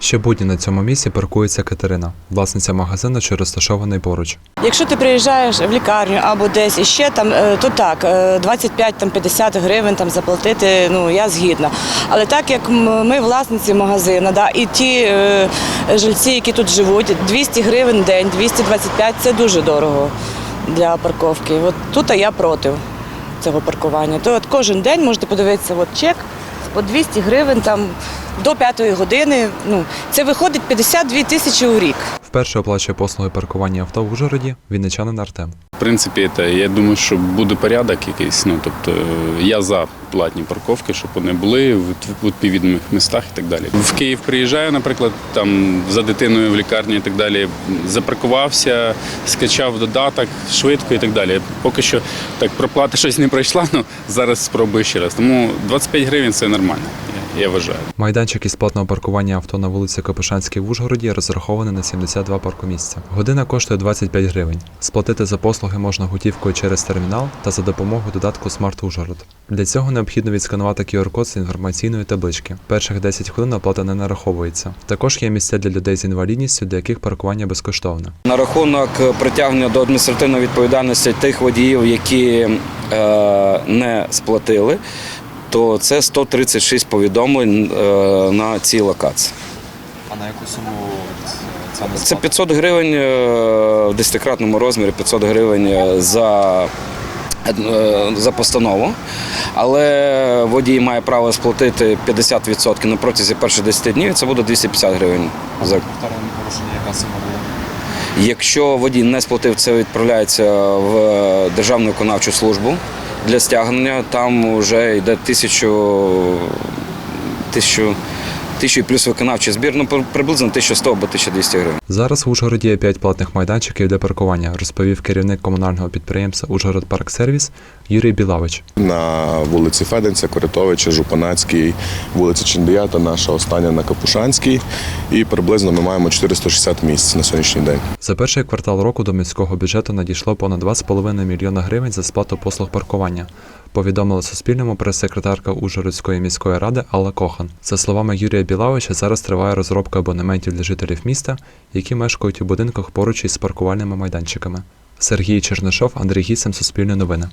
Щобудні на цьому місці паркується Катерина, власниця магазину, що розташований поруч. Якщо ти приїжджаєш в лікарню або десь іще там, е, то так, е, 25 там 50 гривень там заплатити, ну я згідна. Але так як ми власниці магазину, да, і ті е, жильці, які тут живуть, 200 гривень день, 225 це дуже дорого для парковки. От тут я проти цього паркування. То от кожен день можете подивитися, от чек по 200 гривень там до 5 години. Ну це виходить 52 тисячі у рік. Вперше оплачує послуги паркування авто в Ужгороді вінничанин Артем. В принципі, це, я думаю, що буде порядок якийсь. Ну, тобто, я за платні парковки, щоб вони були в в відповідних містах і так далі. В Київ приїжджаю, наприклад, там за дитиною в лікарні і так далі. Запаркувався, скачав додаток швидко і так далі. Поки що так проплата щось не пройшла, ну зараз спробую ще раз. Тому 25 гривень це нормально, я, вважаю. Майданчик із платного паркування авто на вулиці Копишанській в Ужгороді розрахований на 72 паркомісця. Година коштує 25 гривень. Сплатити за послуги можна готівкою через термінал та за допомогою додатку Смарт Ужгород. Для цього необхідно відсканувати QR-код з інформаційної таблички. Перших 10 хвилин оплата не нараховується. Також є місця для людей з інвалідністю, для яких паркування безкоштовне. На рахунок притягнення до адміністративної відповідальності тих водіїв, які е, не сплатили, то це 136 повідомлень е, на цій локації. А на яку суму це не Це 500 гривень е, в десятикратному розмірі, 500 гривень за, е, за постанову. Але водій має право сплатити 50% на протязі перших 10 днів, це буде 250 гривень за повторне порушення, яка сума була? Якщо водій не сплатив, це відправляється в Державну виконавчу службу для стягнення. Там вже йде тисячу, тисячу, тисячу плюс виконавчий збір, ну при- приблизно 1100 або 1200 гривень. Зараз в Ужгороді є 5 платних майданчиків для паркування, розповів керівник комунального підприємства Ужгород Парк Сервіс Юрій Білавич. на вулиці Феденця, Коритовича, Жупанацькій, вулиці Чиндия та наша остання на Капушанській. І приблизно ми маємо 460 місць на сьогоднішній день. За перший квартал року до міського бюджету надійшло понад 2,5 мільйона гривень за сплату послуг паркування. Повідомила Суспільному прес-секретарка Ужгородської міської ради Алла Кохан. За словами Юрія Білавича, зараз триває розробка абонементів для жителів міста, які мешкають у будинках поруч із паркувальними майданчиками. Сергій Чернишов, Андрій Гісем, Суспільне новини.